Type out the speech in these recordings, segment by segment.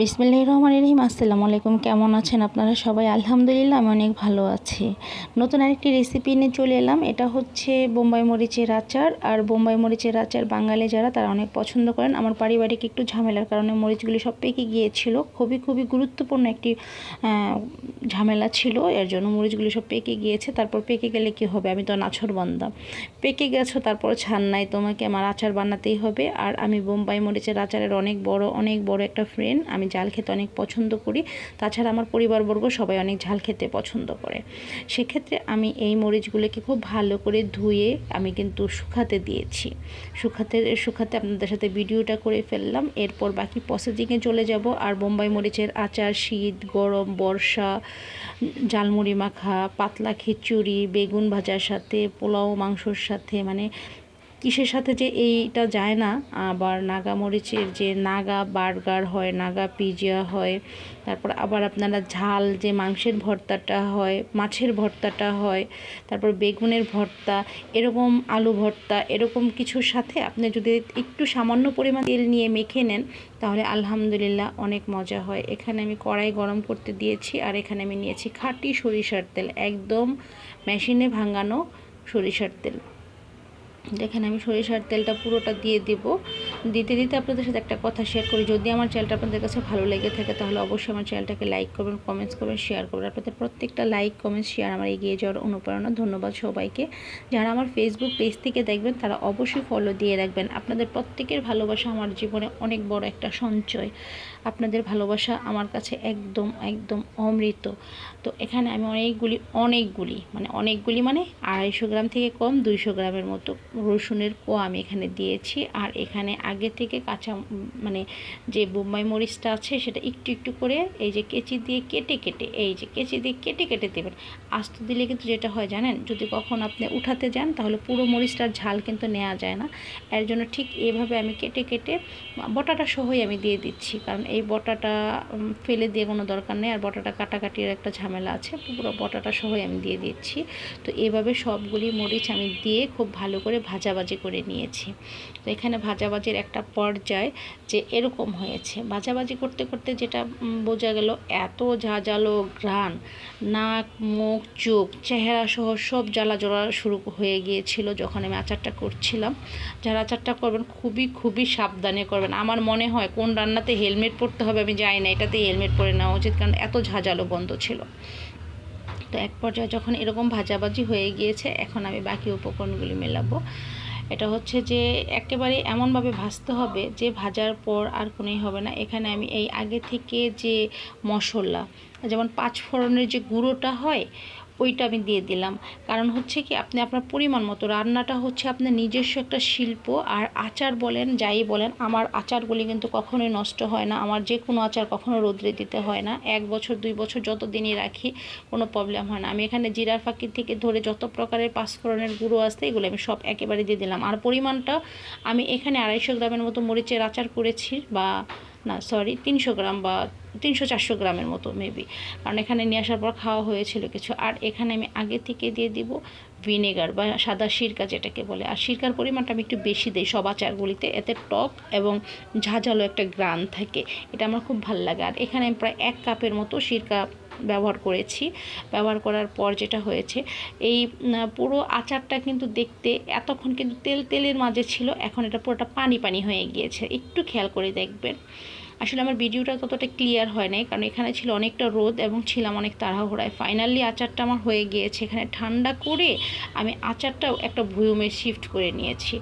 বিসমিল্লাহ রহমান রহিম আসসালামু আলাইকুম কেমন আছেন আপনারা সবাই? আলহামদুলিল্লাহ, আমি অনেক ভালো আছি। নতুন আরেকটি রেসিপি নিয়ে চলে এলাম। এটা হচ্ছে বোম্বাই মরিচের আচার। আর বোম্বাই মরিচের আচার বাঙালি যারা, তারা অনেক পছন্দ করেন। আমার পারিবারিক একটু ঝামেলার কারণে মরিচগুলি সব পেকে গিয়েছিল। খুবই খুবই গুরুত্বপূর্ণ একটি ঝামেলা ছিল। এর জন্য মরিচগুলি সব পেকে গিয়েছে। তারপর পেকে গেলে কি হবে? আমি তো নাছর বান্দা পেকে গেছো, তারপর ছান নাই। তোমাকে আমার আচার বানাতেই হবে। আর আমি বোম্বাই মরিচের আচারের অনেক বড় অনেক বড় একটা ফ্রেন্ড আমি আমি ঝাল খেতে অনেক পছন্দ করি। তাছাড়া আমার পরিবারবর্গ সবাই অনেক ঝাল খেতে পছন্দ করে। সেক্ষেত্রে আমি এই মরিচগুলোকে খুব ভালো করে ধুয়ে আমি কিন্তু শুকাতে দিয়েছি। শুকাতে শুকাতে আপনাদের সাথে ভিডিওটা করে ফেললাম। এরপর বাকি প্রসেসিংয়ে চলে যাব। আর বোম্বাই মরিচের আচার, শীত, গরম, বর্ষা, ঝালমুড়ি মাখা, পাতলা খিচুড়ি, বেগুন ভাজার সাথে, পোলাও, মাংসর সাথে মানে কিসের সাথে যে এইটা যায় না? আবার নাগা মরিচের যে নাগা বার্গার হয়, নাগা পিজা হয়, তারপর আবার আপনারা ঝাল যে মাংসের ভর্তাটা হয়, মাছের ভর্তাটা হয়, তারপর বেগুনের ভর্তা, এরকম আলু ভর্তা, এরকম কিছুর সাথে আপনি যদি একটু সামান্য পরিমাণ তেল নিয়ে মেখে নেন, তাহলে আলহামদুলিল্লাহ অনেক মজা হয়। এখানে আমি কড়াই গরম করতে দিয়েছি আর এখানে আমি নিয়েছি খাঁটি সরিষার তেল, একদম মেশিনে ভাঙানো সরিষার তেল। দেখেন আমি সরিষার তেলটা পুরোটা দিয়ে দেব। দিতে দিতে আপনাদের সাথে একটা কথা শেয়ার করি। যদি আমার চ্যানেলটা আপনাদের কাছে ভালো লেগে থাকে, তাহলে অবশ্যই আমার চ্যানেলটাকে লাইক করবেন কমেন্টস করবেন শেয়ার করবেন। আপনাদের প্রত্যেকটা লাইক কমেন্টস শেয়ার আমার এগিয়ে যাওয়ার অনুপ্রেরণা। ধন্যবাদ সবাইকে। যারা আমার ফেসবুক পেজ থেকে দেখবেন, তারা অবশ্যই ফলো দিয়ে রাখবেন। আপনাদের প্রত্যেকের ভালোবাসা আমার জীবনে অনেক বড় একটা সঞ্চয়। আপনাদের ভালোবাসা আমার কাছে একদম একদম অমৃত। তো এখানে আমি অনেকগুলি অনেকগুলি মানে অনেকগুলি মানে আড়াইশো গ্রাম থেকে কম দুইশো গ্রামের মতো রসুনের কোয়া আমি এখানে দিয়েছি। আর এখানে আগে থেকে কাঁচা মানে যে বোম্বাই মরিচটা আছে সেটা একটু একটু করে এই যে কেচি দিয়ে কেটে কেটে, এই যে কেচি দিয়ে কেটে কেটে দেবেন। আস্ত দিলে কিন্তু যেটা হয় জানেন, যদি কখন আপনি উঠাতে যান তাহলে পুরো মরিচটার ঝাল কিন্তু নেওয়া যায় না। এর জন্য ঠিক এভাবে আমি কেটে কেটে বটাটা সহই আমি দিয়ে দিচ্ছি, কারণ এই বটাটা ফেলে দিয়ে কোনো দরকার নেই। আর বটাটা কাটাকাটির একটা ঝামেলা আছে, পুরো বটাটা সহই আমি দিয়ে দিচ্ছি। তো এভাবে সবগুলি মরিচ আমি দিয়ে খুব ভালো করে ভাজাভাজি করে নিয়েছি। তো এখানে ভাজাভাজির একটা পর্যায় যে এরকম হয়েছে। ভাজাভাজি করতে করতে যেটা বোঝা গেল এত ঝাঁঝালো ঘ্রাণ, নাক, মুখ, চোখ চেহারা সহ সব জ্বালা জ্বলা শুরু হয়ে গিয়েছিল যখন আমি আচারটা করছিলাম। যারা আচারটা করবেন খুবই খুবই সাবধানে করবেন। আমার মনে হয় কোন রান্নাতে হেলমেট পরতে হবে আমি জানি না এটাতে হেলমেট পরে নেওয়া উচিত কারণ এত ঝাঁঝালো বন্ধ ছিল। তো এক পর্যায়ে যখন এরকম ভাজাভাজি হয়ে গিয়েছে, এখন আমি বাকি উপকরণগুলি মেলাবো। এটা হচ্ছে যে একেবারে এমনভাবে ভাজতে হবে যে ভাজার পর আর কোনোই হবে না। এখানে আমি এই আগে থেকে যে মশলা, যেমন পাঁচ ফোড়নের যে গুঁড়োটা হয় ওইটা আমি দিয়ে দিলাম। কারণ হচ্ছে কি, আপনি আপনার পরিমাণ মতো রান্নাটা হচ্ছে আপনার নিজস্ব একটা শিল্প আর আচার বলেন, যাই বলেন, আমার আচারগুলি কিন্তু কখনোই নষ্ট হয় না। আমার যে কোনো আচার কখনো রোদ্রে দিতে হয় না। এক বছর, দুই বছর যত দিনই রাখি, কোনো প্রবলেম হয় না। আমি এখানে জিরার ফাঁকি থেকে ধরে যত প্রকারের পাঁচফোড়নের গুঁড়ো আসতে এগুলো আমি সব একেবারে দিয়ে দিলাম। আর পরিমাণটা আমি এখানে আড়াইশো গ্রামের মতো মরিচের আচার করেছি বা না সরি তিনশো গ্রাম বা তিনশো চারশো গ্রামের মতো মেবি কারণ এখানে নিয়ে আসার পর খাওয়া হয়েছিল কিছু। আর এখানে আমি আগে থেকে দিয়ে দিব ভিনেগার বা সাদা সিরকা যেটাকে বলে। আর সিরকার পরিমাণটা আমি একটু বেশি দিই সব আচারগুলিতে। এতে টক এবং ঝাঁঝালো একটা গ্রান থাকে। এটা আমার খুব ভালো লাগে। আর এখানে আমি প্রায় এক কাপের মতো সিরকা ব্যবহার করেছি। ব্যবহার করার পর যেটা হয়েছে, এই পুরো আচারটা কিন্তু দেখতে এতক্ষণ কিন্তু তেল, তেলের মাঝে ছিল, এখন এটা পুরোটা পানি পানি হয়ে গিয়েছে। একটু খেয়াল করে দেখবেন। আসলে আমার ভিডিওটা ততটা ক্লিয়ার হয় নাই, কারণ এখানে ছিল অনেকটা রোদ এবং ছিলাম অনেক তাড়াহুড়ায়। ফাইনালি আচারটা আমার হয়ে গিয়েছে, এখানে ঠান্ডা করে আমি আচারটাও একটা ভুয়ুমে শিফট করে নিয়েছি।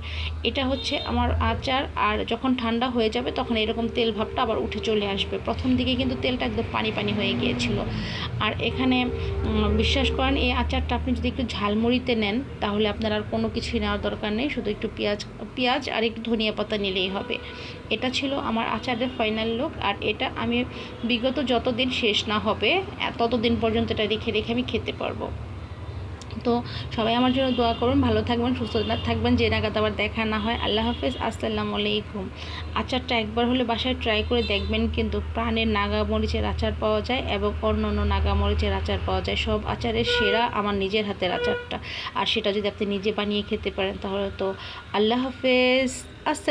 এটা হচ্ছে আমার আচার, আর যখন ঠান্ডা হয়ে যাবে তখন এরকম তেল ভাবটা আবার উঠে চলে আসবে। প্রথম দিকে কিন্তু তেলটা একদম পানি পানি হয়ে গিয়েছিল। আর এখানে বিশ্বাস করেন, এই আচারটা আপনি যদি একটু ঝালমুড়িতে নেন, তাহলে আপনার আর কোনো কিছুই নেওয়ার দরকার নেই। শুধু একটু পেঁয়াজ পেঁয়াজ আর একটু ধনিয়া পাতা নিলেই হবে। এটা ছিল আমার আচারের ফাইনাল লুক আর এটা আমি বিগত যতদিন শেষ না হবে, ততদিন পর্যন্ত এটা রেখে রেখে আমি খেতে পারব। তো সবাই আমার জন্য দোয়া করুন, ভালো থাকবেন, সুস্থ থাকবেন, যে নাগাদ আবার দেখা না হয়। আল্লাহ হাফেজ, আসসালামু আলাইকুম। আচারটা একবার হলে বাসায় ট্রাই করে দেখবেন কিন্তু প্রাণের নাগা মরিচের আচার পাওয়া যায় এবং অন্য অন্য নাগা মরিচের আচার পাওয়া যায়। সব আচারের সেরা আমার নিজের হাতের আচারটা। আর সেটা যদি আপনি নিজে বানিয়ে খেতে পারেন তাহলে তো আল্লাহ হাফেজ, আসসালাম